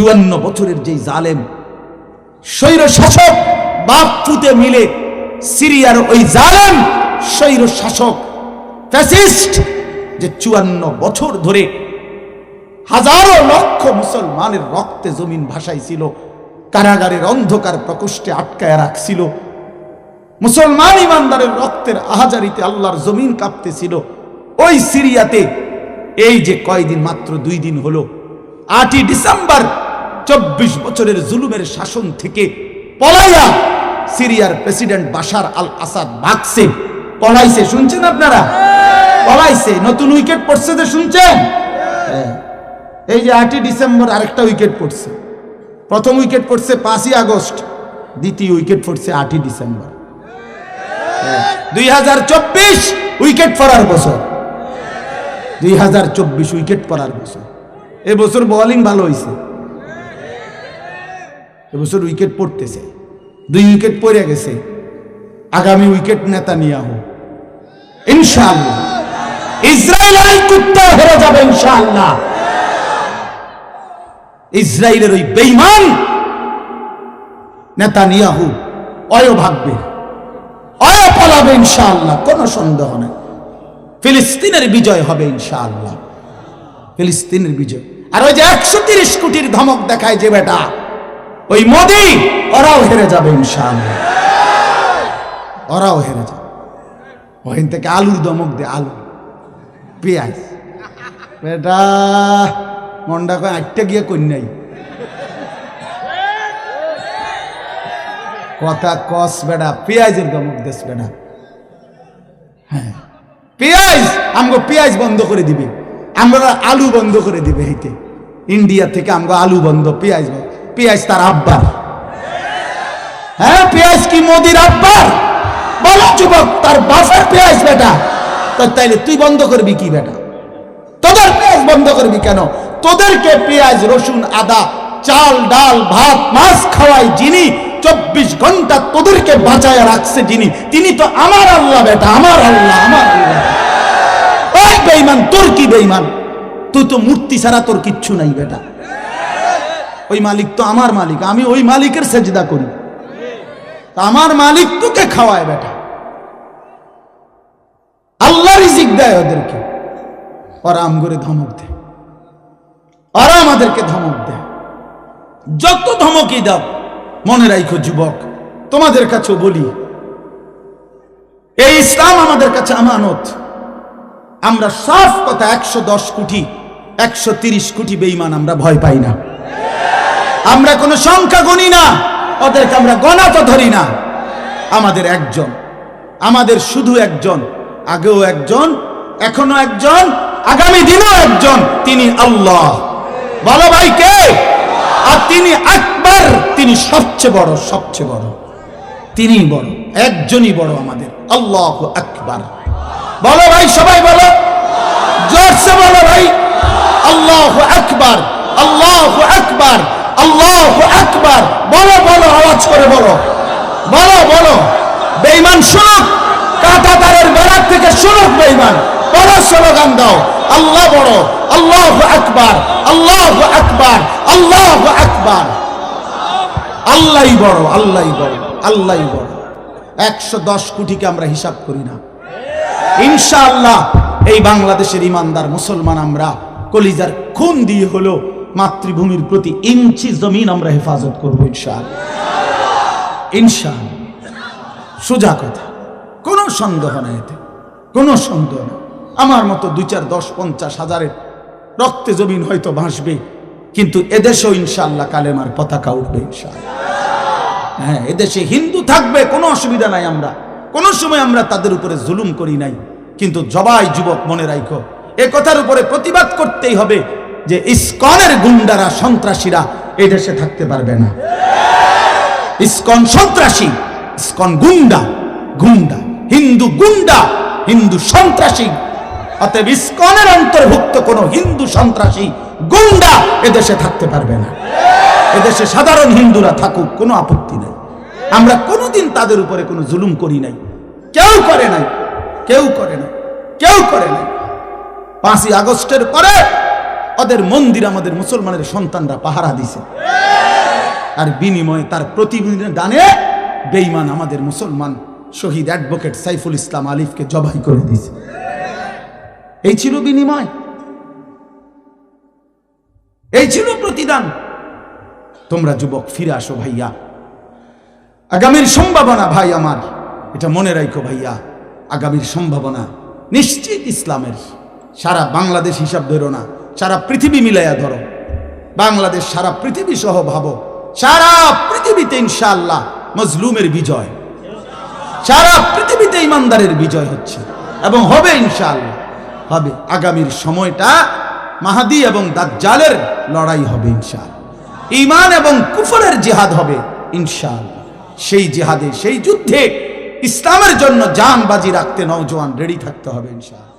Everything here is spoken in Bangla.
চুয়ান্ন বছরের যেই জালেম, স্বৈর শাসক বাপ পুতে মিলে সিরিয়ার ওই জালেম, স্বৈর শাসক ফ্যাসিস্ট, যে চুয়ান্ন বছর ধরে হাজারো লক্ষ মুসলমানের রক্তে জমিন ভাসাইছিল, কারাগারের অন্ধকার প্রকোষ্ঠে আটকায় রাখছিল, মুসলমান ইমানদারের রক্তের আহাজারিতে আল্লাহর জমিন কাঁপতেছিল। ওই সিরিয়াতে এই যে কয়দিন মাত্র দুই দিন হলো, আটই ডিসেম্বর চব্বিশ বছরের জুলুমের শাসন থেকে পলাইয়া সিরিয়ার প্রেসিডেন্ট বাশার আল আসাদ ভাগছে। পলাইছে, শুনছেন আপনারা? পলাইছে, নতুন উইকেট পড়ছে যে শুনছেন? হ্যাঁ। এই যে আটই ডিসেম্বর আরেকটা উইকেট পড়ছে। প্রথম উইকেট পড়ছে পাঁচই আগস্ট, দ্বিতীয় উইকেট পড়ছে আটই ডিসেম্বর। দুই হাজার চব্বিশ উইকেট পড়ার বছর। দুই হাজার চব্বিশ উইকেট পড়ার বছর। এবছর বোলিং ভালো হয়েছে এবছর উইকেট পড়তেছে। দুই উইকেট পড়ে গেছে। আগামী উইকেট নেতা নিয়ে হোক ইনশাআল্লাহ। ইসরায়েল কুত্তা হেরে যাবে ইনশাআল্লাহ। ইসরায়েলের ওই বেইমান নেতা নিয়াহু অয় ভাগবে। অয় পালাবে ইনশাআল্লাহ। কোনো সন্দেহ নেই। ফিলিস্তিনের বিজয় হবে ইনশাআল্লাহ। ফিলিস্তিনের বিজয়। আর ওই যে একশো তিরিশ কোটির ধমক দেখায় যে বেটা। ওই মোদি! ওরাও হেরে যাবে ইনশাআল্লাহ। ওরাও হেরে যাবে। ওখান থেকে আলুর দমক দে, আলু। পেঁয়াজ। বেটা মন্ডা কয় আটটা গিয়ে কন্যাই। কথা কস বেটা, পেঁয়াজের দমক দেশ বেড়া হ্যাঁ। পেঁয়াজ! আমগো পেঁয়াজ বন্ধ করে দিবে। আমরা আলু বন্ধ করে দিবে হেঁটে। ইন্ডিয়া থেকে আমগো আলু বন্ধ, পেঁয়াজ বন্ধ। পেঁয়াজ তার আব্বার হ্যাঁ পেঁয়াজ কি মোদির আব্বার বলো, যুবক, তার বাসার পেঁয়াজ বেটা। তাইলে তুই বন্ধ করবি কি বেটা? তোদের পেঁয়াজ বন্ধ করবি কেন? তোদেরকে পেঁয়াজ, রসুন, আদা, চাল, ডাল, ভাত, মাছ খাওয়াই যিনি, চব্বিশ ঘণ্টা তোদেরকে বাঁচায় রাখছে যিনি। তিনি তো আমার আল্লাহ বেটা, আমার আল্লাহ আমার আল্লাহ। বেইমান তোর কি বেইমান তুই তো মূর্তি ছাড়া তোর কিচ্ছু নাই বেটা। ওই মালিক তো আমার মালিক, আমি ওই মালিকের সেজদা করি। আমার মালিক তোকে খাওয়ায় বেটা। আল্লাহ রিজিক দেয় ওদেরকে। ওরা আম করে ধমক দেয়। ওরা আমাদেরকে ধমক দেয়। যত ধমকই দাও, মনে রাখো যুবক, তোমাদের কাছেও বলি, এই ইসলাম আমাদের কাছে আমানত। আমরা সাফ কথা একশো দশ কোটি, একশো কোটি বেইমান আমরা ভয় পাই না। আমরা কোনো সংখ্যা গণি না, ওদেরকে আমরা গণা তো ধরি না। আমাদের একজন, আমাদের শুধু একজন, আগেও একজন, এখনও একজন, আগামী দিনও একজন, তিনি আল্লাহ। বলো ভাই কে? আর তিনি আকবর, তিনি সবচেয়ে বড় সবচেয়ে বড়। তিনি বড়, একজনই বড় আমাদের, আল্লাহ আকবার। বলো ভাই, সবাই বলো। জোরসে বলো ভাই। আল্লাহ আকবার আল্লাহ আকবার। আল্লাহ আকবার। বলো বলো, আওয়াজ করে বলো। বলো বলো। বেঈমান শুনুক কাঁটাতারের বেড়ার থেকে শুনুক বেঈমান। বড় স্লোগান দাও। আল্লাহ বড় আল্লাহ আকবার আল্লাহ আকবার আল্লাহ আকবার। আল্লাহই বড় আল্লাহই বড় আল্লাহই বড়। একশো দশ কোটিকে আমরা হিসাব করি না। ইনশাআল্লাহ, এই বাংলাদেশের ইমানদার মুসলমান আমরা কলিজার খুন দিয়ে হলো মাতৃভূমির প্রতি ইঞ্চি জমিন আমরা হেফাজত করব, ইনশাআল্লাহ। ইনশাআল্লাহ। সোজা কথা। কোনো সন্দেহ নাই এতে। কোনো সন্দেহ নেই। আমার মতো দুই চার দশ পঞ্চাশ হাজারের রক্তে জমিন হয়তো ভাসবে, কিন্তু এদেশেও ইনশাআল্লাহ কালেমার পতাকা উঠবে, ইনশাআল্লাহ। হ্যাঁ এদেশে হিন্দু থাকবে, কোনো অসুবিধা নাই আমরা। কোনো সময় আমরা তাদের উপরে জুলুম করি নাই। কিন্তু জবাই যুবক মনে রাখো এ কথার উপরে প্রতিবাদ করতেই হবে। যে ইস্কনের গুন্ডারা, সন্ত্রাসীরা এই দেশে থাকতে পারবে না। ইস্কন সন্ত্রাসী, ইস্কন গুন্ডা গুন্ডা, হিন্দু গুন্ডা, হিন্দু সন্ত্রাসী। অতএব ইস্কনের অন্তর্ভুক্ত কোন হিন্দু সন্ত্রাসী, গুন্ডা এদেশে থাকতে পারবে না। এদেশে সাধারণ হিন্দুরা থাকুক, কোনো আপত্তি নাই। আমরা কোনোদিন তাদের উপরে কোনো জুলুম করি নাই। কেউ করে নাই, কেউ করে নাই, কেউ করে নাই। পাঁচই আগস্টের পরে ওদের মন্দির আমাদের মুসলমানের সন্তানরা পাহারা দিছে আর বিনিময়ে তার প্রতিদিনের দানে বেঈমান আমাদের মুসলমান শহীদ অ্যাডভোকেট সাইফুল ইসলাম আলিফকে জবাই করে দিয়েছে। এই ছিল বিনিময়। এই ছিল প্রতিদান। তোমরা যুবক, ফিরে আসো ভাইয়া। আগামীর সম্ভাবনা ভাই আমার, এটা মনে রাখো ভাইয়া, আগামীর সম্ভাবনা নিশ্চিত ইসলামের। সারা বাংলাদেশ হিসাব ধরো না। সারা পৃথিবী মিলাইয়া ধরো। বাংলাদেশ সারা পৃথিবী সহ ভাবো। সারা পৃথিবীতে ইনশাআল্লাহ মজলুমের বিজয়। সারা পৃথিবীতে ইমানদারের বিজয় হচ্ছে। এবং হবে ইনশাআল্লাহ। হবে। আগামীর সময়টা মাহাদি এবং দাজ্জালের লড়াই হবে ইনশাআল্লাহ। ইমান এবং কুফরের জিহাদ হবে ইনশাআল্লাহ। সেই জিহাদে, সেই যুদ্ধে ইসলামের জন্য জান বাজি রাখতে নওজোয়ান রেডি থাকতে হবে ইনশাআল্লাহ।